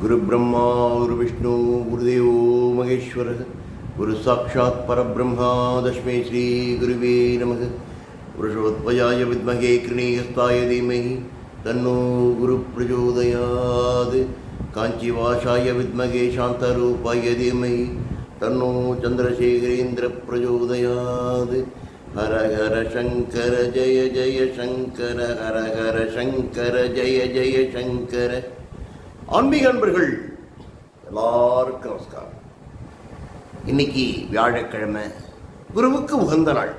குரு பிரம்மா குரு விஷ்ணு குருதேவோ மகேஸ்வர குரு சாட்சாத் பரபிரம்மா தஸ்மை ஸ்ரீ குருவே நமக. புருஷோத்பயாய வித்மகே கிருணீயஸ்தாய தீமகி தன்னோ குரு பிரச்சோதயாது காஞ்சிவாசாய வித்மகே சாந்தரூபாய தீமகி தன்னோ சந்திரசேகரேந்திர பிரச்சோதயாது ஹர ஹர சங்கர ஜய ஜய சங்கர ஹர ஹர சங்கர ஜய ஜய சங்கர. ஆன்மீக அன்பர்கள் எல்லாருக்கும் நமஸ்காரம். இன்னைக்கு வியாழக்கிழமை குருவுக்கு உகந்த நாள்.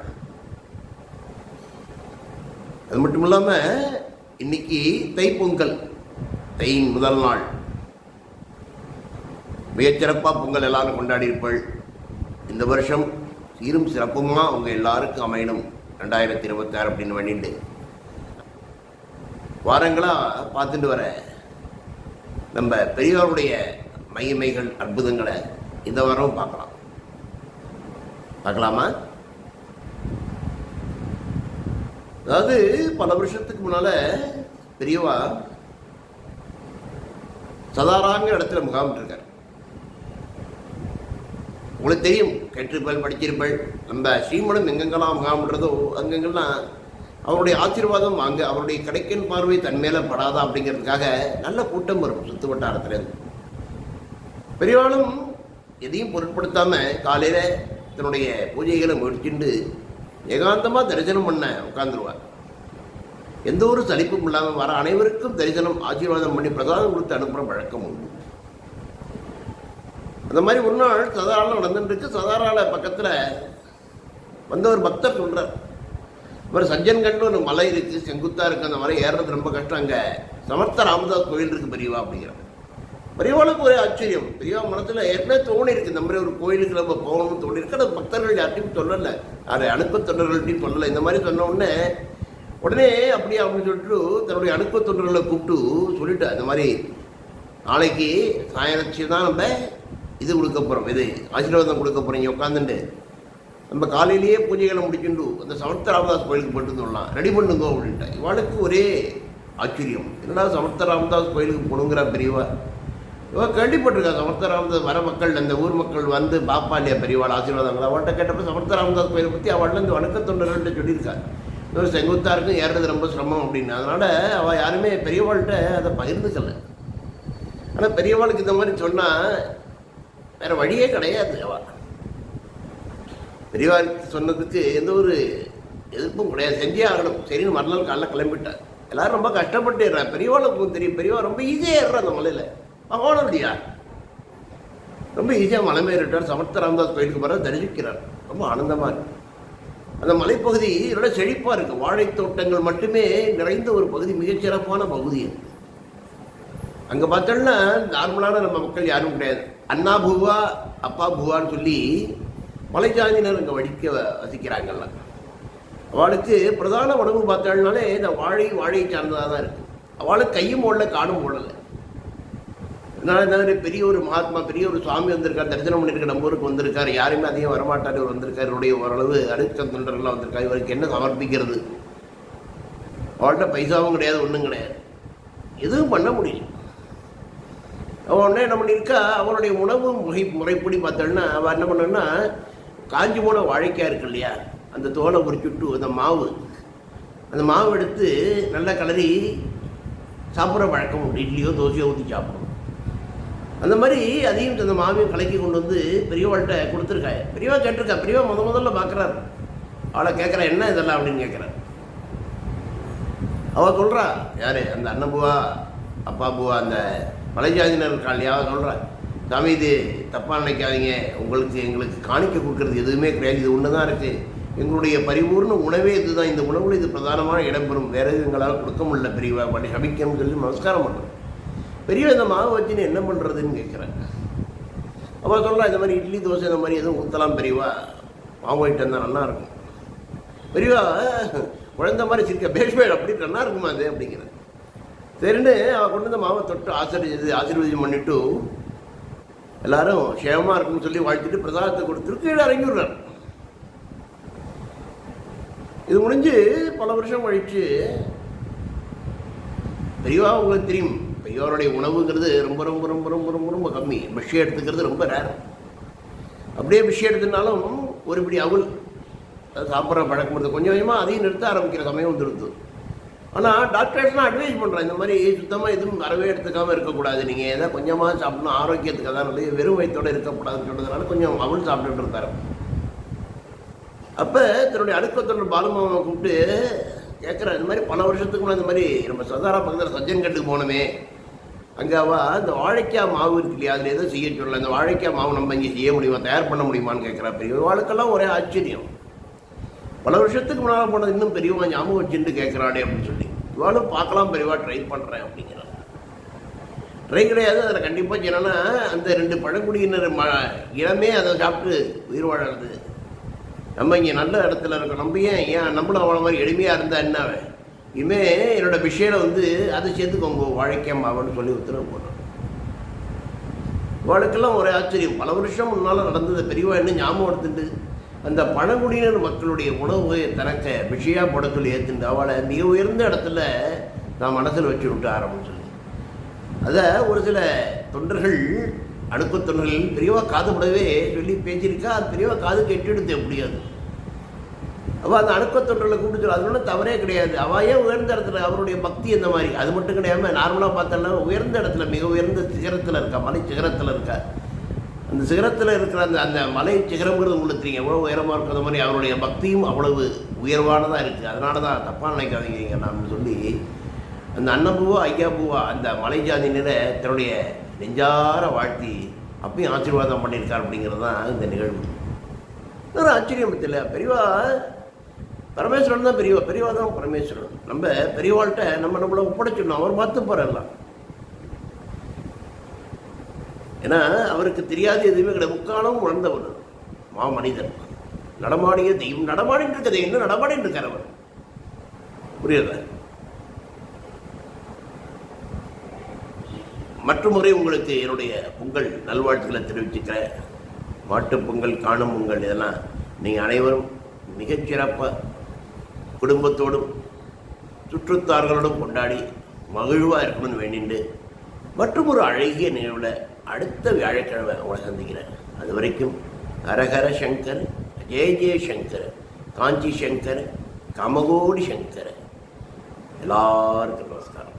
அது மட்டும் இல்லாமல் இன்னைக்கு தைப்பொங்கல் தையின் முதல் நாள். மிகச்சிறப்பாக பொங்கல் எல்லாரும் கொண்டாடியிருப்பாள் இந்த வருஷம் சீரும் சிறப்புமா அவங்க எல்லாருக்கும் அமையணும். ரெண்டாயிரத்தி இருபத்தாறு அப்படின்னு பண்ணிட்டு வாரங்களாக பார்த்துட்டு வரேன். நம்ம பெரியாருடைய மையமைகள் அற்புதங்களை இந்த வாரம் பார்க்கலாம். பார்க்கலாமா? அதாவது பல வருஷத்துக்கு முன்னால பெரியவா சதாராங்கிற இடத்துல முகாமிட்டு இருக்கார் உங்களுக்கு தெரியும் கேட்டிருப்பாள் படிச்சிருப்பாள். நம்ம ஸ்ரீமணம் எங்கெங்கெல்லாம் முகாமிடுறதோ அங்கெங்கெல்லாம் அவருடைய ஆசீர்வாதம் அங்கே அவருடைய கிடைக்கின் பார்வை தன் மேலே படாதா அப்படிங்கிறதுக்காக நல்ல கூட்டம் வரும் சுத்து வட்டாரத்தில் பெரியவாளும் எதையும் பொருட்படுத்தாமல் காலையில் தன்னுடைய பூஜைகளை முடிச்சுண்டு ஏகாந்தமாக தரிசனம் பண்ண உட்காந்துருவார் எந்த ஒரு சலிப்பும் இல்லாமல் வர அனைவருக்கும் தரிசனம் ஆசீர்வாதம் பண்ணி பிரசாதம் கொடுத்து அனுப்புகிற வழக்கம் உண்டு. அந்த மாதிரி ஒரு நாள் சதாரால நடந்துட்டு இருக்கு. சதாரால பக்கத்தில் வந்த ஒரு பக்தர் சொல்கிறார் அப்புறம் சஜ்ஜன்கண்டு ஒரு மலை இருக்குது செங்குத்தா இருக்கு அந்த மலை ஏறுறது ரொம்ப கஷ்டம். அங்கே சமர்த்த ராமதாஸ் கோயில் இருக்கு பெரியவா அப்படிங்கிறாங்க பெரியவாளுக்கு ஒரே ஆச்சரியம். பெரியவா மனத்தில் ஏற்கனவே தோணி இருக்கு இந்த மாதிரி ஒரு கோயிலுக்கு நம்ம போகணும்னு தோணி இருக்கு அது பக்தர்கள் யார்ட்டையும் சொல்லலை. அதை அனுப்ப தொண்டர்கள்ட்டையும் சொல்லலை. இந்த மாதிரி சொன்ன உடனே உடனே அப்படியே அப்படின்னு சொல்லிட்டு தன்னுடைய அனுப்ப தொண்டர்களை கூப்பிட்டு சொல்லிட்டு இந்த மாதிரி நாளைக்கு சாயந்தரம் தான் நம்ம இது கொடுக்க போகிறோம் இது ஆசீர்வாதம் கொடுக்க போறீங்க உட்காந்துட்டு நம்ம காலையிலேயே பூஜைகளை முடிச்சுண்டு அந்த சமர்த்த ராமதாஸ் கோயிலுக்கு போயிட்டு சொல்லலாம் ரெடி பண்ணுங்க அப்படின்ட்டு. இவாளுக்கு ஒரே ஆச்சரியம். என்னடா சமர்த்த ராமதாஸ் கோயிலுக்கு போகணுங்கிறா பெரியவா? இவ கேள்விப்பட்டிருக்கா சமர்த்த ராமதாஸ் வர மக்கள் அந்த ஊர் மக்கள் வந்து பாப்பா இல்லையா பெரியவாள் ஆசீர்வாதங்கள் அவள்கிட்ட கேட்டப்ப சமர்த்த ராமதாஸ் கோயிலை பற்றி அவள் இந்த வணக்க தொண்டர்கள்ட்ட சொல்லியிருக்கா. இன்னொரு செங்குத்தாருக்கும் ஏறுறது ரொம்ப சிரமம் அப்படின்னு. அதனால் அவள் யாருமே பெரியவாள்கிட்ட அதை பகிர்ந்துக்கலை. ஆனால் பெரியவாளுக்கு இந்த மாதிரி சொன்னால் வேறு வழியே கிடையாது அவள் பெரியவாருக்கு சொன்னதுக்கு எந்த ஒரு எதிர்ப்பும் கிடையாது. செஞ்சே ஆகணும். சரின்னு மறுநாள் காலைல கிளம்பிட்டார் எல்லாரும் ரொம்ப கஷ்டப்பட்டு ஏறான் பெரியவாளுக்கு தெரியும். பெரியவா ரொம்ப ஈஸியாக ஏறுறா அந்த மலையில். மகோணம் இல்லையா ரொம்ப ஈஸியாக மலை மேறிட்டார் சமர்த்த ராமதாஸ் கோயிலுக்கு போகிற தரிசிக்கிறார். ரொம்ப ஆனந்தமாக இருக்கு. அந்த மலைப்பகுதி இதோட செழிப்பாக இருக்குது வாழைத்தோட்டங்கள் மட்டுமே நிறைந்த ஒரு பகுதி மிகச்சிறப்பான பகுதி அது. அங்கே பார்த்தோம்னா நார்மலான நம்ம மக்கள் யாரும் கிடையாது. அண்ணா பூவா அப்பா பூவான்னு சொல்லி மலைஜாதியினர் இங்கே வடிக்க வசிக்கிறாங்கல்ல. அவளுக்கு பிரதான உணவு பார்த்தாள்னாலே இந்த வாழை வாழை சார்ந்ததாக தான் இருக்குது அவளுக்கு கையும் ஓடல காடும் ஓடலை அதனால இந்த பெரிய ஒரு மகாத்மா பெரிய ஒரு சுவாமி வந்திருக்கார் தரிசனம் பண்ணியிருக்க நம்ம ஊருக்கு வந்திருக்காரு. யாருமே அதிகம் வரமாட்டார் இவர் வந்திருக்காரு. இவருடைய ஓரளவு அடுத்த தொண்டர்கள்லாம் வந்திருக்காரு. இவருக்கு என்ன சமர்ப்பிக்கிறது? அவள்கிட்ட பைசாவும் கிடையாது ஒன்றும் கிடையாது. எதுவும் பண்ண முடியல. அவன் என்ன பண்ணியிருக்கா? அவனுடைய உணவு முறை முறைப்படி பார்த்தோன்னா அவள் என்ன பண்ணான்னா காஞ்சி போன வாழைக்காய் இருக்கு இல்லையா? அந்த தோலை உரிச்சுட்டு அந்த மாவு. அந்த மாவு எடுத்து நல்லா கிளறி சாப்பிட்ற பழக்கம் உண்டு. இட்லியோ தோசையோ ஊற்றி சாப்பிடும். அந்த மாதிரி அதையும் அந்த மாவையும் கலக்கி கொண்டு வந்து பெரியவாள்கிட்ட கொடுத்துருக்காங்க பெரியவா கேட்டிருக்கா. பெரியவா முத முதல்ல பார்க்குறாரு. அவளை கேட்குறா என்ன இதெல்லாம்? அப்படின்னு கேட்குறாரு. அவள் சொல்கிறா யார்? அந்த அண்ணன் பூவா அப்பா பூவா அந்த மலைஜாதினர் இருக்காள் சொல்கிறா சாமி இது தப்பாக நினைக்காதீங்க. உங்களுக்கு எங்களுக்கு காணிக்க கொடுக்கறது எதுவுமே கிடையாது. இது ஒன்று தான் இருக்குது எங்களுடைய பரிபூர்ண உணவே இதுதான். இந்த உணவில் இது பிரதானமான இடம்பெறும். வேற எங்களால் கொடுக்க முடியல. பெரியவா பண்ணி சபிக்கணும்னு சொல்லி நமஸ்காரம் பண்ணுறேன் பெரியவா இந்த மாவு வச்சுன்னு என்ன பண்ணுறதுன்னு கேட்குறேன். அப்போ சொல்லலாம் இந்த மாதிரி இட்லி தோசை இந்த மாதிரி எதுவும் ஊற்றலாம் பெரியவா. மாவு ஐட்டம் தான் நல்லா இருக்கும். பெரியவா குழந்த மாதிரி சிரிக்க பேஷ்மேட் அப்படி நல்லா இருக்குமா அது? அப்படிங்கிறேன். சரின்னு அவள் கொண்டு வந்து மாவை தொட்டு ஆசீர்வதி ஆசீர்வதி பண்ணிவிட்டு எல்லாரும் க்ஷேமமாக இருக்குன்னு சொல்லி வாழ்த்துட்டு பிரசாதத்தை கொடுத்துட்டு கீழே இறங்கி விடுறார் இது முடிஞ்சு பல வருஷம் கழிச்சு பெரியவா உங்களுக்கு தெரியும். பெரியவருடைய உணவுங்கிறது ரொம்ப ரொம்ப ரொம்ப ரொம்ப ரொம்ப ரொம்ப கம்மி. விஷயம் எடுத்துக்கிறது ரொம்ப ரேர் அப்படியே விஷயம் எடுத்துனாலும் ஒருபடி அவுல் சாப்பிட்ற பழக்கம் இருக்குது. கொஞ்சம் கொஞ்சமாக அதையும் நிறுத்த ஆரம்பிக்கிற சமயம் வந்துடுது. ஆனால் டாக்டர்ஸ்லாம் அட்வைஸ் பண்ணுறேன் இந்த மாதிரி சுத்தமாக எதுவும் வரவே எடுத்துக்காமல் இருக்கக்கூடாது. நீங்கள் எதாவது கொஞ்சமாக சாப்பிடணும். ஆரோக்கியத்துக்கு தான் நல்லது. வெறும் வயிற்றோடு இருக்கக்கூடாதுன்னு சொன்னதுனால கொஞ்சம் அவள் சாப்பிட்டுட்டு இருந்தார் அப்போ தன்னுடைய அடுக்கத்தொடர் பாலுமாவை கூப்பிட்டு கேட்குறேன் இந்த மாதிரி பல வருஷத்துக்கு முன்னாடி இந்த மாதிரி நம்ம சதாரா பக்கத்தில் சஜ்ஜன்கட்டுக்கு போனோமே. அங்கே இந்த வாழைக்காய் மாவு இருக்கு இல்லையா? அதில் எதுவும் செய்ய சொல்லலை. இந்த வாழைக்காய் மாவு நம்ம இங்கே செய்ய முடியுமா? தயார் பண்ண முடியுமான்னு கேட்குறா பெரிய வாழ்க்கெல்லாம் ஒரே ஆச்சரியம். பல வருஷத்துக்கு முன்னால் போனது இன்னும் பெரியவா ஞாபகம் வச்சுட்டு கேட்குறாடே அப்படின்னு சொல்லி. இவ்வளோ பார்க்கலாம் பெரியவா ட்ரை பண்ணுறேன் அப்படிங்கிறான் ட்ரை கிடையாது அதில் கண்டிப்பாக என்னென்னா அந்த ரெண்டு பழங்குடியினர் ம இளமே அதை சாப்பிட்டு உயிர் வாழறது. நம்ம இங்கே நல்ல இடத்துல இருக்கோம். நம்ம ஏன் ஏன் நம்மளும் அவ்வளோ மாதிரி எளிமையாக இருந்தால் என்ன? இனிமே என்னோட விஷயம் வந்து அதை சேர்த்துக்கோங்க வாழைக்காய் மாவுன்னு சொல்லி உத்தரவு போடுறோம் வாழ்க்கெல்லாம் ஒரே ஆச்சரியம். பல வருஷம் முன்னால் நடந்தது பெரியவா என்ன ஞாபகம் எடுத்துட்டு அந்த பழங்குடியினர் மக்களுடைய உணவு தனக்க விஷயா போட சொல்லி ஏற்றுண்டு அவளை மிக உயர்ந்த இடத்துல நான் மனசில் வச்சு விட்டு ஆரம்பிச்சு சொல்லி. அதை ஒரு சில தொண்டர்கள் அணுக்கு தொண்டர்கள் பெரியவா காதுபடவே சொல்லி பேசியிருக்கா அது பெரியவா காது கெட்டெடுத்து முடியாது. அவள் அந்த அணுக்க தொண்டர்களை கூப்பிட்டு சொல்ல அதனால தவறே கிடையாது. அவள் ஏன் உயர்ந்த இடத்துல அவருடைய பக்தி இந்த மாதிரி? அது மட்டும் கிடையாமல் நார்மலாக பார்த்தோன்னா உயர்ந்த இடத்துல மிக உயர்ந்த சிகரத்தில் இருக்கா மலை சிகரத்தில் இருக்கா. அந்த சிகரத்தில் இருக்கிற அந்த அந்த மலை சிகரங்கிறது உங்களுக்கு தெரியும் எவ்வளோ உயரமாக இருக்கிற மாதிரி அவருடைய பக்தியும் அவ்வளவு உயர்வானதாக இருக்குது அதனால தான் தப்பாக நினைக்காதீங்க நான் சொல்லி அந்த அன்னப்பூவா ஐயா பூவா அந்த மலை ஜாதியினரை தன்னுடைய நெஞ்சார வாழ்த்தி அப்பயும் ஆசீர்வாதம் பண்ணியிருக்கார் அப்படிங்கிறது தான் இந்த நிகழ்வு. இன்னொரு ஆச்சரியம் இல்லை பெரியவா பரமேஸ்வரன் தான் பெரியவா பெரியவா தான் பரமேஸ்வரன். நம்ம பெரியவாள்கிட்ட நம்ம நம்மளை ஒப்படைச்சிடணும். அவர் பார்த்து போறலாம் ஏன்னா அவருக்கு தெரியாத எதுவுமே கிடையாது. முக்காலம் உணர்ந்தவர் மா மனிதன் நடமாடிய தெய்வம். நடமாடிட்டு இருக்கதை என்ன நடமாடிட்டு இருக்கார் அவர்? புரியுதா மற்றும் முறை உங்களுக்கு என்னுடைய பொங்கல் நல்வாழ்த்துக்களை தெரிவிச்சுக்கிறேன். மாட்டு பொங்கல் காணும் பொங்கல் இதெல்லாம் நீங்கள் அனைவரும் மிகச்சிறப்பாக குடும்பத்தோடும் சுற்றுத்தார்களோடும் கொண்டாடி மகிழ்வாக இருக்கணும்னு வேண்டிண்டு மற்றும் ஒரு அழகிய நிகழ்வில் அடுத்த வியாழக்கிழமை உங்களை சந்திக்கிறேன். அது வரைக்கும் ஹரஹர சங்கர் ஜெய ஜெய சங்கர் காஞ்சி சங்கர் கமகோடி சங்கர். எல்லாருக்கும் நமஸ்காரம்.